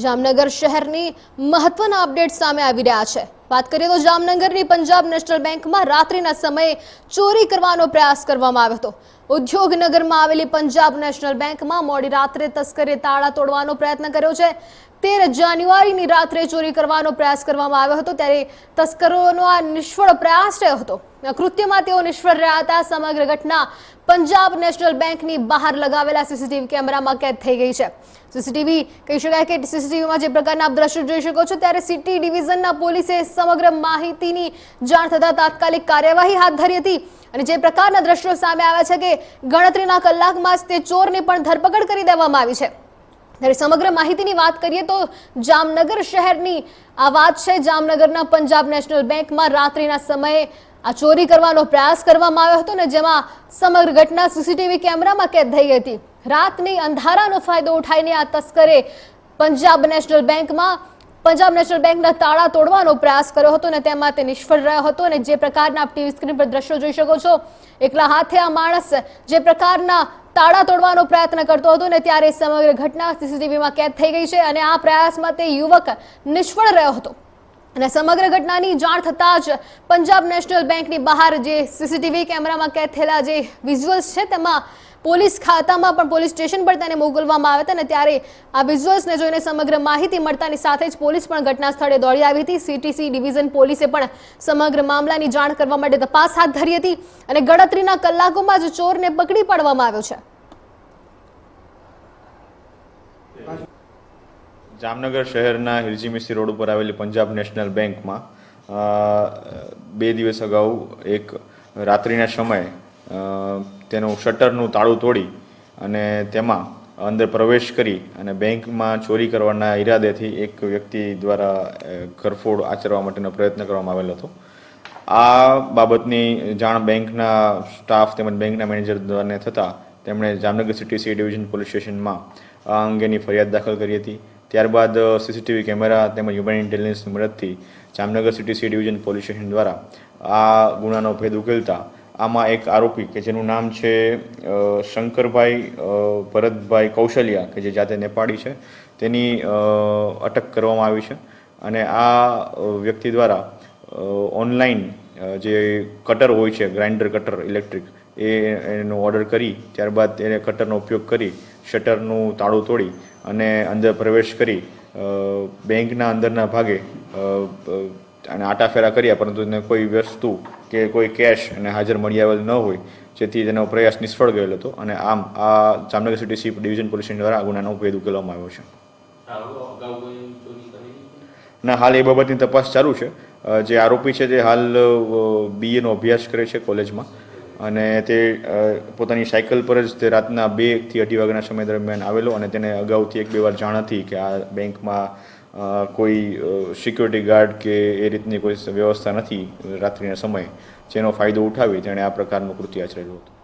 જામનગર શહેરની મહત્વના અપડેટ સામે આવી રહ્યા છે. વાત કરીએ તો જામનગરની પંજાબ નેશનલ બેંકમાં રાત્રિના સમયે ચોરી કરવાનો પ્રયાસ કરવામાં આવ્યો હતો. ઉદ્યોગનગરમાં આવેલી પંજાબ નેશનલ બેંકમાં મોડી રાત્રે તસ્કરે તાળા તોડવાનો પ્રયત્ન કર્યો છે. તેર જાન્યુઆરીની રાત્રે ચોરી કરવાનો પ્રયાસ કરવામાં આવ્યો હતો. ત્યારે તસ્કરોનો આ નિષ્ફળ પ્રયાસ રહ્યો હતો. કૃત્યમાં તેઓ નિષ્ફળ રહ્યા હતા. સમગ્ર ઘટના પંજાબ નેશનલ બેંકની બહાર લગાવેલા સીસીટીવી કેમેરામાં કેદ થઈ ગઈ છે. સીસીટીવી કહી શકાય કે સીસીટીવીમાં જે પ્રકારના આપ દ્રશ્યો જોઈ શકો છો, ત્યારે સિટી ડિવિઝનના પોલીસે સમગ્ર માહિતીની જાણ થતાં તાત્કાલિક કાર્યવાહી હાથ ધરી હતી. અને જે પ્રકારના દ્રશ્યો સામે આવ્યા છે કે ગણતરીના કલાકમાં જ તે ચોરની પણ ધરપકડ કરી દેવામાં આવી છે. ત્યારે સમગ્ર માહિતીની વાત કરીએ તો જામનગર શહેરની આ વાત છે. જામનગરના પંજાબ નેશનલ બેંકમાં રાત્રિના સમયે આ ચોરી કરવાનો પ્રયાસ કરવામાં આવ્યો હતો ને જેમાં સમગ્ર ઘટના સીસીટીવી કેમેરામાં કેદ થઈ હતી. રાતની અંધારાનો ફાયદો ઉઠાવીને આ તસ્કરે પંજાબ નેશનલ બેંકમાં પંજાબ નેશનલ બેંકના તાળા તોડવાનો પ્રયાસ કર્યો હતો અને તેમાં તે નિષ્ફળ રહ્યો હતો અને જે પ્રકારના આપ ટીવી સ્ક્રીન પર દ્રશ્યો જોઈ શકો છો, એકલા હાથે આ માણસ જે પ્રકારના તાળા તોડવાનો પ્રયત્ન કરતો હતો ને ત્યારે સમગ્ર ઘટના સીસીટીવીમાં કેદ થઈ ગઈ છે અને આ પ્રયાસમાં તે યુવક નિષ્ફળ રહ્યો હતો. અને સમગ્ર ઘટનાની જાણ થતાં જ પંજાબ નેશનલ બેંકની બહાર જે સીસીટીવી કેમેરામાં કેદ થયેલા જે વિઝ્યુઅલ્સ છે, તેમાં પોલીસ ખાતામાં પણ પોલીસ સ્ટેશન પર તેને મોકલવામાં આવ્યા હતા અને ત્યારે આ વિઝ્યુઅલ્સને જોઈને સમગ્ર માહિતી મળતાની સાથે જ પોલીસ પણ ઘટના સ્થળે દોડી આવી હતી. સીટીસી ડિવિઝન પોલીસે પણ સમગ્ર મામલાની જાણ કરવા માટે તપાસ હાથ ધરી હતી અને ગણતરીના કલાકોમાં જ ચોરને પકડી પાડવામાં આવ્યો છે. જામનગર શહેરના હિરજી મિસ્ત્રી રોડ ઉપર આવેલી પંજાબ નેશનલ બેંકમાં બે દિવસ અગાઉ એક રાત્રિના સમયે તેનું શટરનું તાળું તોડી અને તેમાં અંદર પ્રવેશ કરી અને બેંકમાં ચોરી કરવાના ઈરાદેથી એક વ્યક્તિ દ્વારા ઘરફોડ આચરવા માટેનો પ્રયત્ન કરવામાં આવેલો હતો. આ બાબતની જાણ બેંકના સ્ટાફ તેમજ બેંકના મેનેજર દ્વારાને થતાં તેમણે Jamnagar city C division police સ્ટેશનમાં આ અંગેની ફરિયાદ દાખલ કરી હતી. ત્યારબાદ સીસીટીવી કેમેરા તેમજ હ્યુમન ઇન્ટેલિજન્સની મદદથી Jamnagar city C division police station દ્વારા આ ગુનાનો ભેદ ઉકેલતા આમાં એક આરોપી કે જેનું નામ છે શંકરભાઈ ભરતભાઈ કૌશલ્યા, કે જે જાતે નેપાળી છે, તેની અટક કરવામાં આવી છે. અને આ વ્યક્તિ દ્વારા ઓનલાઈન જે કટર હોય છે, ગ્રાઇન્ડર કટર, ઇલેક્ટ્રિક, એ એનો ઓર્ડર કરી, ત્યારબાદ એને કટરનો ઉપયોગ કરી, શટરનું તાળું તોડી અને અંદર પ્રવેશ કરી બેંકના અંદરના ભાગે અને આટાફેરા કર્યા, પરંતુ એને કોઈ વસ્તુ કે કોઈ કેશ અને હાજર મળી આવેલ ન હોય, જેથી તેનો પ્રયાસ નિષ્ફળ ગયેલો હતો અને આમ આ Jamnagar city C division police દ્વારા આ ગુનાનો ભેદ ઉકેલવામાં આવ્યો છે. ના, હાલ એ બાબતની તપાસ ચાલુ છે. જે આરોપી છે તે હાલ બીએનો અભ્યાસ કરે છે કોલેજમાં અને તે પોતાની સાયકલ પર જ તે રાતના બેથી અઢી વાગ્યાના સમય દરમિયાન આવેલો અને તેને અગાઉથી એક બે વાર જાણ હતી કે આ બેંકમાં કોઈ સિક્યોરિટી ગાર્ડ કે એ રીતની કોઈ વ્યવસ્થા નથી રાત્રિના સમયે, જેનો ફાયદો ઉઠાવી તેણે આ પ્રકારનું કૃત્ય આચરેલું હતું